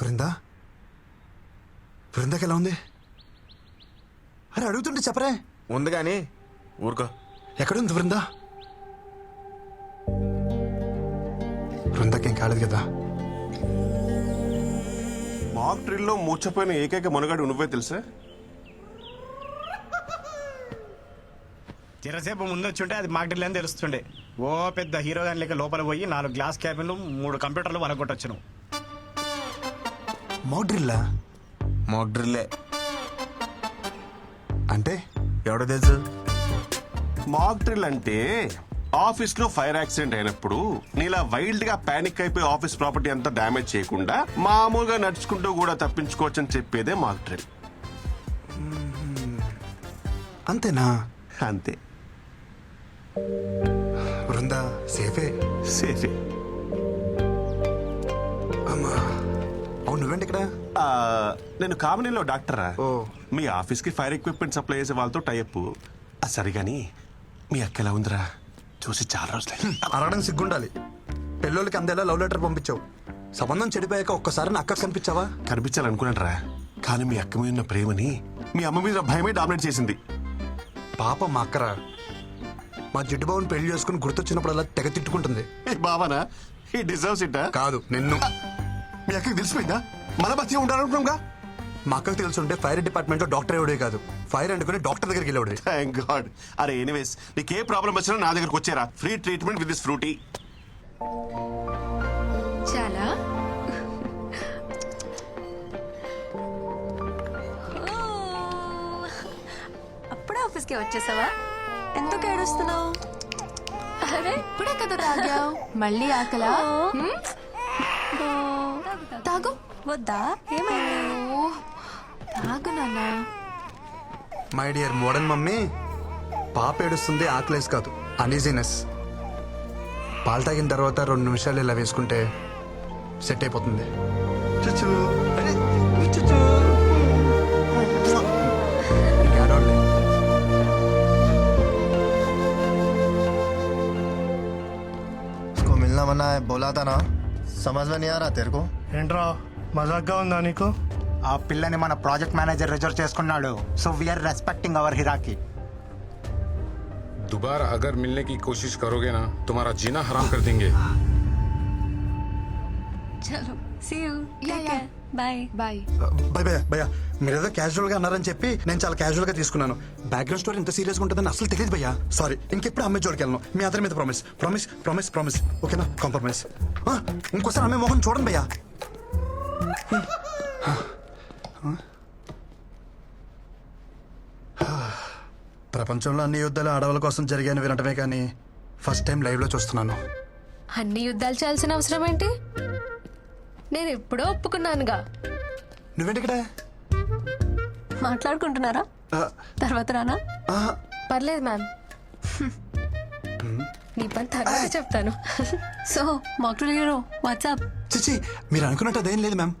బృందా బృందాకి ఎలా ఉంది? అరే అడుగుతుంటే చెప్పరే. ఉంది కానీ ఊరుకో. ఎక్కడుంది బృందా బృందాకేం కాలేదు కదా. మాక్ డ్రిల్లో మూర్చపోయిన ఏకైక మనుగాడు నువ్వే తెలుసా? చిరసేపు ముందు వచ్చుంటే అది మాకు అని తెలుస్తుండే. ఓ పెద్ద హీరో గాని లెక్క లోపల పోయి నాలుగు గ్లాస్ క్యాబిన్లు మూడు కంప్యూటర్లు వలగొట్టొచ్చు నువ్వు మౌడ్రిల్లా. మాక్ డ్రిల్లే అంటే? ఎవడో తెలుసు? మాక్ డ్రిల్ అంటే ఆఫీస్లో ఫైర్ యాక్సిడెంట్ అయినప్పుడు నీలా వైల్డ్గా పానిక్ అయిపోయి ఆఫీస్ ప్రాపర్టీ అంతా డ్యామేజ్ చేయకుండా మామూలుగా నడుచుకుంటూ కూడా తప్పించుకోవచ్చని చెప్పేదే మాక్ డ్రిల్ అంతేనా? అంతే. బృందా సేఫే? సేఫే. అమ్మా అవును నువ్వేంటి ఇక్కడ ఆ, నేను కామినీలో డాక్టరా ఓ. మీ ఆఫీస్కి ఫైర్ ఎక్విప్మెంట్ సప్లై చేసే వాళ్ళతో టైప్ సరే గాని మీ అక్క ఎలా ఉందిరా? చూసి చాలా రోజులు అరగడం సిగ్గుండాలి. పెళ్ళోళ్ళకి అందేలా లవ్ లెటర్ పంపించావు. సంబంధం చెడిపోయాక ఒక్కసారి నా అక్కకు కనిపించావా? కనిపించాలనుకున్నానరా. కానీ మీ అక్క మీద ఉన్న ప్రేమని మీ అమ్మ మీద భయమే డామినేట్ చేసింది. పాప మా అక్కరా. మా జిడ్డు బాబుని పెళ్ళి చేసుకుని గుర్తొచ్చినప్పుడల్లా తెగ తిట్టుకుంటుంది. ఏ బావనా? ఈ డిజర్వ్స్ ఇట్ కాదు నిన్ను. మీ అక్కకి తెలిసిపోయిందా? మన బతిగా ఉండాలనుకున్నాంగా? మా అక్కకు తెలుసుంటే ఫైర్ డిపార్ట్మెంట్లో డాక్టర్ ఎవడే కాదు. ఫైర్ అంటుకుని డాక్టర్ దగ్గరికి వెళ్ళేవాడే థ్యాంక్ గాడ్ అరే ఎనీవేస్ నీకు ఏ ప్రాబ్లం వచ్చినా నా దగ్గరకు వచ్చారా. Free treatment with this Frooti చాలా. అప్పుడే ఆఫీస్కి వచ్చేసావా? ఎందుకు ఏడుస్తున్నావు? అరే ఇప్పుడే కదా తాగావు. మళ్ళీ ఆకలా? హ్మ్? తాగు. వద్దా? ఏమైంది? ఓ, తాగు నాన్న. మై డియర్ మోడర్న్ మమ్మీ పాప ఏడుస్తుంది ఆకలేసి కాదు. అనీజీనెస్ పాలు తాగిన తర్వాత రెండు నిమిషాలు ఇలా వేసుకుంటే సెట్ అయిపోతుంది. చుచ్చు. అరే, చుచ్చు. मिलना मना है बोला था ना समझ में नहीं आ रहा तेरे को ఏంట్రా మజాక్గా ఉందా నీకు ఆ పిల్లని మన ప్రాజెక్ట్ మేనేజర్ రిజర్వ్ చేసుకున్నాడు so we are respecting our hierarchy दोबारा अगर मिलने की कोशिश करोगे ना तुम्हारा जीना हराम कर देंगे చలో see you Yeah, yeah. Bye bye భయ భయ భయ మీరు ఏదో క్యాజువల్గా అన్నారని చెప్పి నేను చాలా క్యాజువల్గా తీసుకున్నాను. బ్యాక్గ్రౌండ్ స్టోరీ ఎంత సీరియస్గా ఉంటుందని అసలు తెలియదు భయ్యా. సారీ ఇంకెప్పుడు అమ్మాయి జోడికి వెళ్ళను. మీ అందరి మీద ప్రామిస్ ప్రామిస్ ప్రామిస్ ప్రామిస్ ఓకేనా? కాంప్రమైజ్ ఇంకోసారి అమ్మాయి మొహం చూడండి భయ్యా. ప్రపంచంలో అన్ని యుద్ధాలు ఆడవాళ్ళ కోసం జరిగాయని వినటమే కానీ ఫస్ట్ టైం లైవ్లో చూస్తున్నాను. అన్ని యుద్ధాలు చేయాల్సిన అవసరం ఏంటి? నేను ఎప్పుడో ఒప్పుకున్నానుగా. నువ్వేంటి ఇక్కడ మాట్లాడుకుంటున్నారా తర్వాత రానా? పర్లేదు మ్యామ్. నీ పని తర్వాత చెప్తాను. సో మాక్టర్ హీరో వాట్సాప్. చిచి మీరు అనుకున్నట్టు అదేం లేదు మ్యామ్.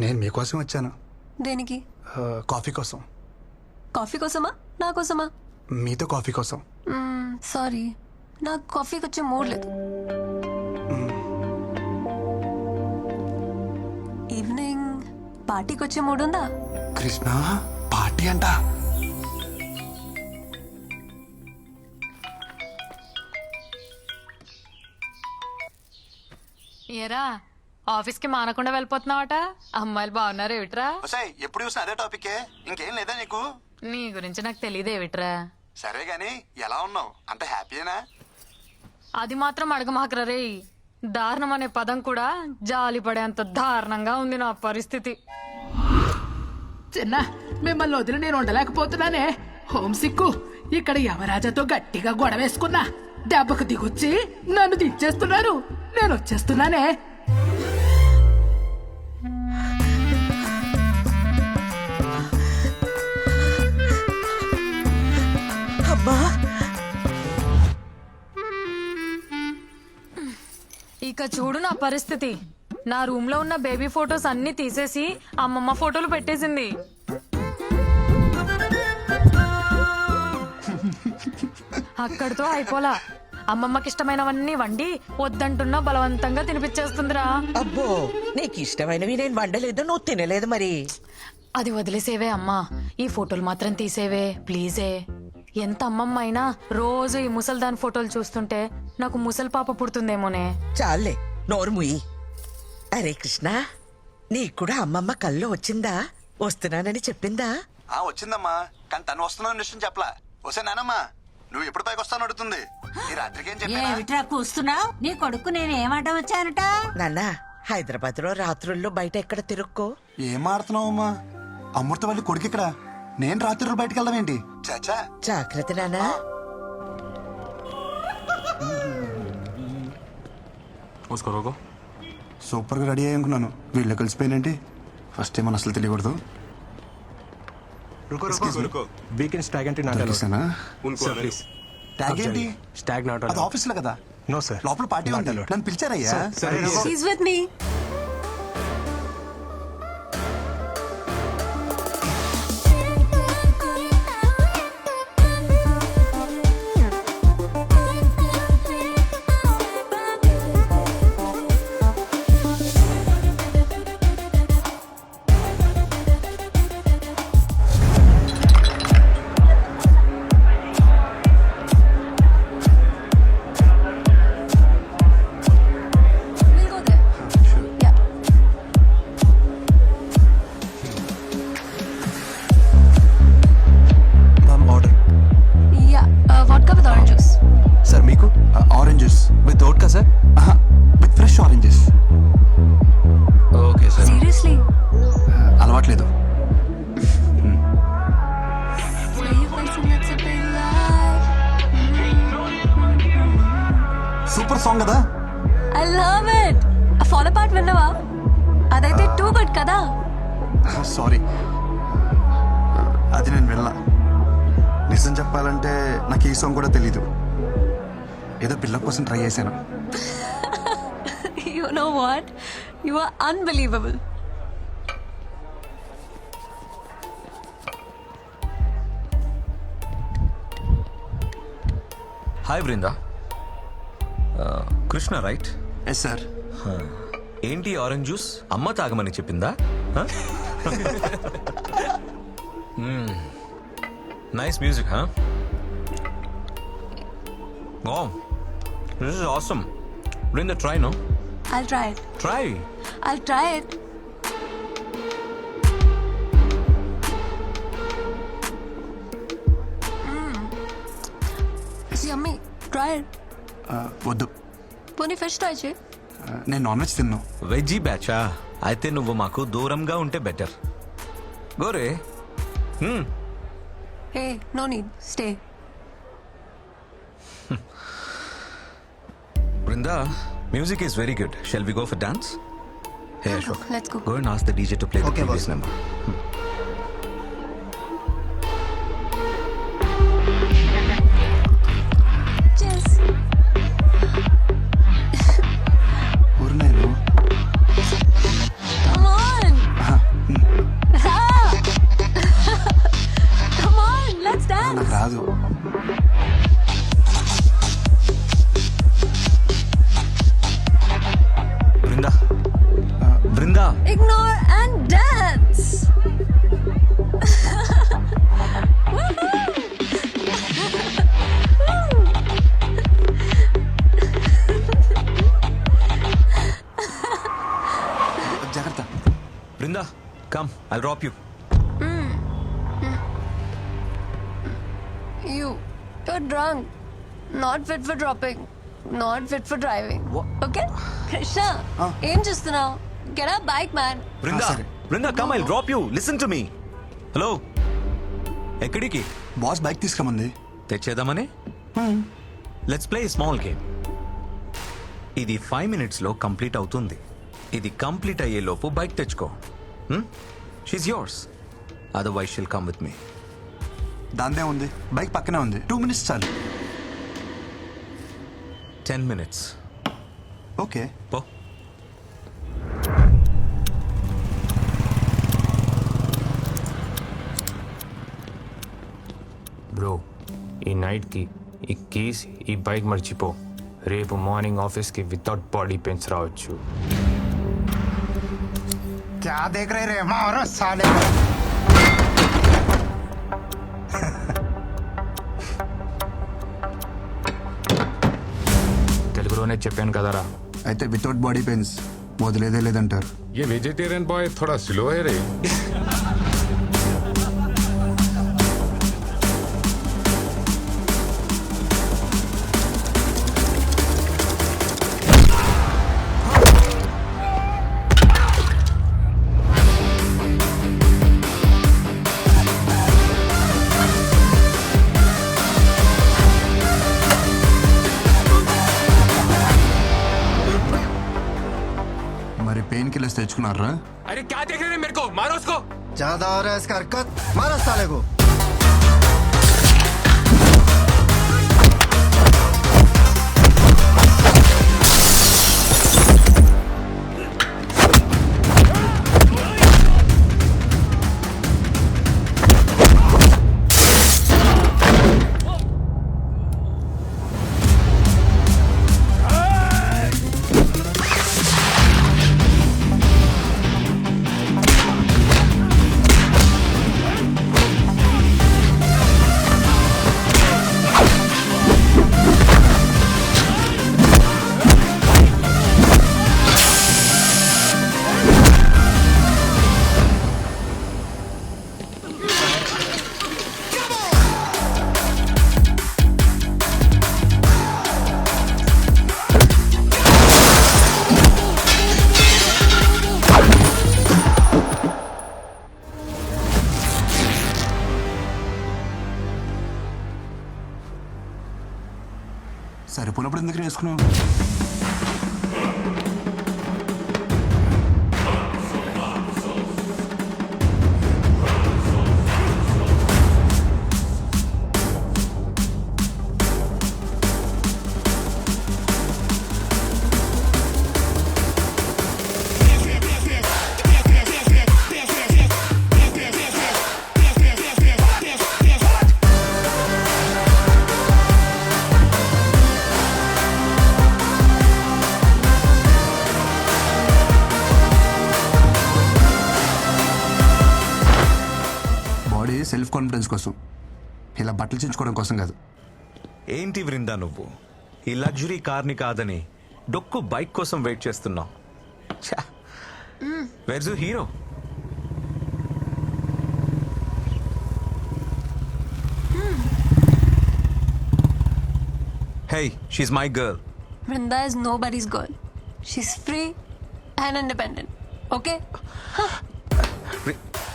నేను మీకోసం వచ్చాను. దేనికి? కాఫీ కోసం. కాఫీ కోసమా? నా కోసమా? మీతో కాఫీ కోసం. సారీ. నాకు కాఫీకి వచ్చే మూడ్ లేదు. పార్టీకి వచ్చే మూడ్ ఉందా కృష్ణ పార్టీ అంట. ఏరా ఆఫీస్కి మానకుండా వెళ్ళిపోతున్నావట? అమ్మాయిలు బాగున్నారు ఏమిట్రా? ఎప్పుడు చూసినా అదే టాపికే. ఇంకేం లేదా నీకు? నీ గురించి నాకు తెలియదు ఏమిట్రా? సరే గాని ఎలా ఉన్నావు? అంత హ్యాపీనా అది మాత్రం అడగమాకరా దారుణం అనే పదం కూడా జాలి పడేంత దారుణంగా ఉంది నా పరిస్థితి. చిన్న మిమ్మల్ని వదిలి నేను ఉండలేకపోతున్నానే. హోమ్ సిక్కు ఇక్కడ యమరాజాతో గట్టిగా గొడవేసుకున్నా దెబ్బకు దిగొచ్చి నన్ను దించేస్తున్నారు. నేను వచ్చేస్తున్నానే. ఇక చూడు నా పరిస్థితి. నా రూమ్లో ఉన్న బేబీ ఫొటోస్ అన్ని తీసేసి అమ్మమ్మ ఫోటోలు పెట్టేసింది. అక్కడితో అయిపోలా. అమ్మమ్మకి ఇష్టమైనవన్నీ వండి వద్దంటున్నా బలవంతంగా తినిపించేస్తుందిరా. అబ్బో నీకు ఇష్టమైనవి నేను వండలేదు నువ్వు తినలేదు మరి. అది వదిలేసేవే అమ్మా. ఈ ఫోటోలు మాత్రం తీసేవే ప్లీజే ఎంత అమ్మమ్మ అయినా రోజు ఈ ముసల్దాన్ ఫోటోలు చూస్తుంటే నాకు ముసలి పాప పుడుతుందేమోనే. చాలే నోరు ముయ్యి అరే కృష్ణ నీకు కూడా అమ్మమ్మ కల్లో వచ్చిందా? వస్తున్నానని చెప్పిందా? ఆ వచ్చిందమ్మా. కానీ తను వస్తున్నాను విషయం చెప్పలా. వసే నానమ్మా నువ్వు ఎప్పుడు పైకి వస్తాను అడుగుతుంది. ఈ రాత్రికి ఏం చెప్పినా? ఏమిట్రా కూస్తున్నావు నీ కొడుకు నేను ఏమాట వచ్చానట? నాన్న హైదరాబాద్లో రాత్రుల్లో బయట ఎక్కడ తిరుక్కో? ఏం ఆడుతున్నావు అమ్మా అమృతవల్లి కొడుకు ఇక్కడ. నేను రాత్రి బయటకు వెళ్దాం ఏంటి? చాచా. జాగ్రత్త నాన్నా. మూసుకోరోగో సూపర్గా రెడీ అయ్యనుకున్నాను వీళ్ళు కలిసిపోయినంటే ఫస్ట్ ఏమని అసలు తెలియకూడదు. స్టాగ్ ఆఫీస్ కదా? నో సార్ లోపల పార్టీ ఉంటాను నన్ను పిలిచారయ్యా? సారీ. అది నేను వెళ్ళా నిజం చెప్పాలంటే నాకు ఈ సాంగ్ కూడా తెలీదు. ఏదో పిల్ల కోసం ట్రై చేశాను. You know what you are unbelievable hi Vrinda Krishna right yes sir ఏంటి ఆరెంజ్ జ్యూస్ అమ్మ తాగమని చెప్పిందా? నైస్ మ్యూజిక్ హా ఓ this is awesome Vrinda try no I'll try it. Try I'll try it. Mm. Yummy. Try it. వద్దు పోనీ fish try చేయి Uh, నేను non veg తిన్నాను వెజ్జీ బ్యాచా అయితే నువ్వు మాకు దూరంగా ఉంటే better Gore. Hey no need. Stay. Brinda music is very good shall we go for dance hey Ashok Let's go. Go and ask the DJ to play the Okay, previous come I drop you You, you're drunk. Not fit for dropping. Not fit for driving. Okay? Krishna, ఏం చూస్తున్నావు? Get up bike man Brinda. Brinda come I drop you listen to me hello ఎక్కడికి? Boss bike తీసుకురమంది తెచ్చేద్దామని? Let's play small game ఇది five మినిట్స్లో complete అవుతుంది. ఇది complete అయ్యే లోపు బైక్ తెచ్చుకో. She's yours otherwise she'll come with me దాందే ఉంది. బైక్ పక్కనే ఉంది. టూ మినిట్స్ చాలు. Ten minutes okay. పో. బ్రో ఈ నైట్కి ఈ కీస్ ఈ బైక్ మర్చిపో. రేపు మార్నింగ్ ఆఫీస్కి వితౌట్ బాడీ పెయిన్స్ రావచ్చు. क्या देख रहे रे मारो साले తెలుగులోనే చెప్పాను కదరా అయితే వితౌట్ బాడీ పెయిన్స్ వదిలేదే లేదంటారు ये वेजिटेरियन बॉय थोड़ा स्लो है रे మరి పెయిన్ కిల్లర్స్ తెచ్చుకున్నారా अरे क्या देख रहे हैं मेरे को मारो उसको ज्यादा हो रहा है इसका हरकत मारो साले को సరిపోయినప్పుడు ఎందుకు వేసుకున్నావు కోసం. ఇలా బట్టలు చించుకోవడం కోసం కాదు. ఏంటి వృందా నువ్వు? ఈ లగ్జరీ కార్ని కాదని డొక్కు బైక్ కోసం వెయిట్ చేస్తున్నావు. వెర్జు hero hey she's my girl Vrinda is nobody's girl. She's free and independent. Okay?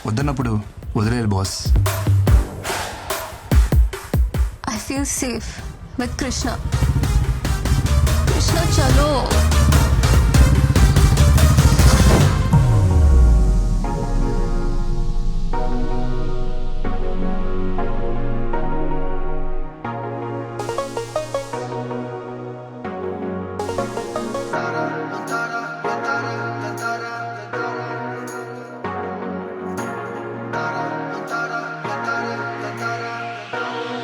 వద్దన్నప్పుడు వదిలేయాలి boss I safe with Krishna. Krishna, chalo.